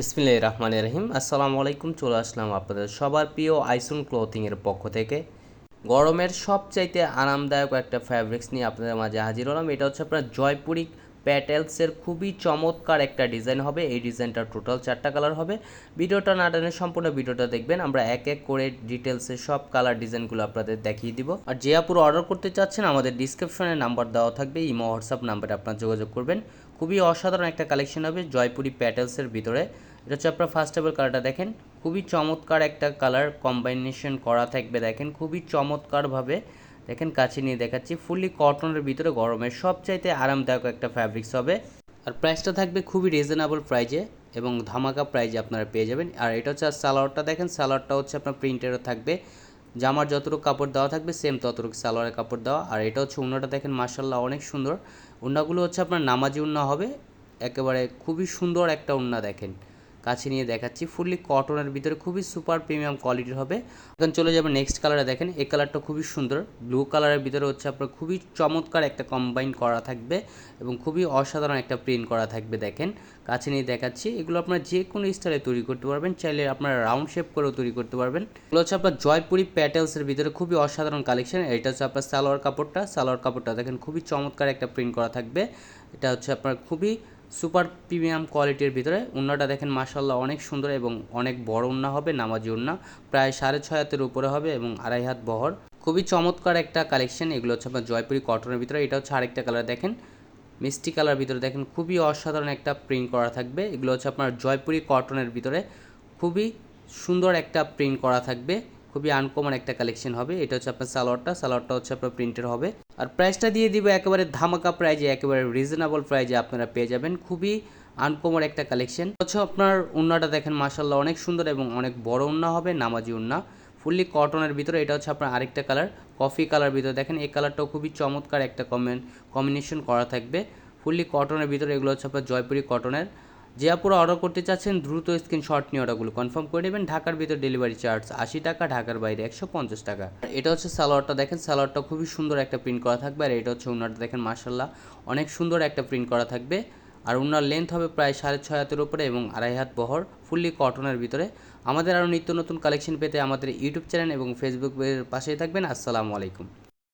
বিসমিল্লাহ রহমান রহিম। আসসালামু আলাইকুম, চলে আসলাম আপনাদের সবার প্রিয় আইসুন ক্লোথিংয়ের পক্ষ থেকে। গরমের সবচাইতে আরামদায়ক একটা ফ্যাব্রিক্স নিয়ে আপনাদের মাঝে হাজির হলাম। এটা হচ্ছে আপনার জয়পুরি প্যাটেলসের খুবই চমৎকার একটা ডিজাইন হবে। এই ডিজাইনটার টোটাল চারটা কালার হবে। ভিডিওটা না টানে সম্পূর্ণ ভিডিওটা দেখবেন। আমরা এক এক করে ডিটেলসে সব কালার ডিজাইনগুলো আপনাদের দেখিয়ে দিব। আর যে আপুর অর্ডার করতে চাচ্ছেন, আমাদের ডিসক্রিপশনে নাম্বার দেওয়া থাকবে। ইমো, হোয়াটসঅ্যাপ নাম্বারে আপনার যোগাযোগ করবেন। খুবই অসাধারণ একটা কালেকশন হবে জয়পুরি প্যাটেলসের ভিতরে। এটা হচ্ছে আপনার ফার্স্ট টেবল কালারটা দেখেন। খুবই চমৎকার একটা কালার কম্বাইনেশন করা থাকবে দেখেন। খুবই চমৎকারভাবে দেখেন, কাছে নিয়ে দেখাচ্ছি। ফুললি কটনের ভিতরে গরমের সবচাইতে আরামদায়ক একটা ফ্যাব্রিক্স হবে। আর প্রাইসটা থাকবে খুবই রিজনেবল প্রাইজে এবং ধামাকা প্রাইজে আপনারা পেয়ে যাবেন। আর এটা হচ্ছে সালোয়ারটা দেখেন, সালোয়ারটা হচ্ছে আপনার প্রিন্টেরও থাকবে। জামার যতটুকু কাপড় দেওয়া থাকবে সেম ততটুকু সালোয়ারের কাপড় দেওয়া। আর এটা হচ্ছে, উন্নাটা দেখেন মার্শাল্লাহ অনেক সুন্দর। উন্নাগুলো হচ্ছে আপনার নামাজি উন্না হবে। একেবারে খুবই সুন্দর একটা উন্না দেখেন। কাছে নিয়ে দেখাচ্ছি। ফুললি কটনের ভিতরে খুবই সুপার প্রিমিয়াম কোয়ালিটির হবে। এখন চলে যাবে নেক্সট কালারে দেখেন, এই কালারটা খুবই সুন্দর। ব্লু কালারের ভিতরে হচ্ছে আপনার খুবই চমৎকার একটা কম্বাইন করা থাকবে এবং খুবই অসাধারণ একটা প্রিন্ট করা থাকবে দেখেন। কাছে নিয়ে দেখাচ্ছি, এগুলো আপনার যে কোনো স্টাইলে তৈরি করতে পারবেন, চাইলে আপনারা রাউন্ড শেপ করেও তৈরি করতে পারবেন। এগুলো হচ্ছে আপনার জয়পুরি প্যাটেলসের ভিতরে খুবই অসাধারণ কালেকশন এটা হচ্ছে আপনার সালোয়ার কাপড়টা সালোয়ার কাপড়টা দেখেন খুবই চমৎকার একটা প্রিন্ট করা থাকবে। এটা হচ্ছে আপনার খুবই সুপার প্রিমিয়াম কোয়ালিটির ভিতরে উন্নাটা দেখেন মাসাল্লাহ অনেক সুন্দর এবং অনেক বড় উন্না হবে, নামাজি উন্না। প্রায় সাড়ে ছয় হাতের উপরে হবে এবং আড়াই হাত বহর। খুবই চমৎকার একটা কালেকশন, এগুলো হচ্ছে আপনার জয়পুরি কটনের ভিতরে, এটা হচ্ছে আরেকটা কালার দেখেন। মিষ্টি কালার ভিতরে দেখেন, খুবই অসাধারণ একটা প্রিন্ট করা থাকবে। এগুলো হচ্ছে আপনার জয়পুরি কটনের ভিতরে, খুবই সুন্দর একটা প্রিন্ট করা থাকবে। খুবই আনকমন একটা কালেকশন হবে। এটা হচ্ছে আপনার সালোয়ারটা সালোয়ারটা হচ্ছে আপনার প্রিন্টের হবে। আর প্রাইসটা দিয়ে দিব একেবারে ধামাকা প্রাইজে একেবারে রিজনেবল প্রাইজে আপনারা পেয়ে যাবেন। খুবই আনকমন একটা কালেকশন হচ্ছে আপনার উন্নাটা দেখেন মাসাল্লাহ অনেক সুন্দর এবং অনেক বড় উন্না হবে, নামাজি উন্না। ফুললি কটনের ভিতরে এটা হচ্ছে আপনার আরেকটা কালার কফি কালার ভিতরে। দেখেন এই কালারটাও খুবই চমৎকার একটা কম্বিনেশন করা থাকবে। ফুললি কটনের ভিতরে এগুলো হচ্ছে আপনার জয়পুরি কটনের যে আপুরা অর্ডার করতে চাচ্ছেন, দ্রুত স্ক্রিন শট নিয়ে অর্ডারগুলো কনফার্ম করে নেবেন। ঢাকার ভিতর ডেলিভারি চার্জ আশি টাকা, ঢাকার বাইরে একশো পঞ্চাশ টাকা। এটা হচ্ছে সালোয়ারটা দেখেন, সালোয়ারটা খুবই সুন্দর একটা প্রিন্ট করা থাকবে। আর এটা হচ্ছে উনারটা দেখেন মার্শাল্লাহ অনেক সুন্দর একটা প্রিন্ট করা থাকবে। আর উনার লেন্থ হবে প্রায় সাড়ে ছয় হাতের উপরে এবং আড়াই হাত বহর ফুললি কটনের ভিতরে। আমাদের আরও নিত্য নতুন কালেকশন পেতে আমাদের ইউটিউব চ্যানেল এবং ফেসবুক পেজের পাশেই থাকবেন। আসসালামু আলাইকুম।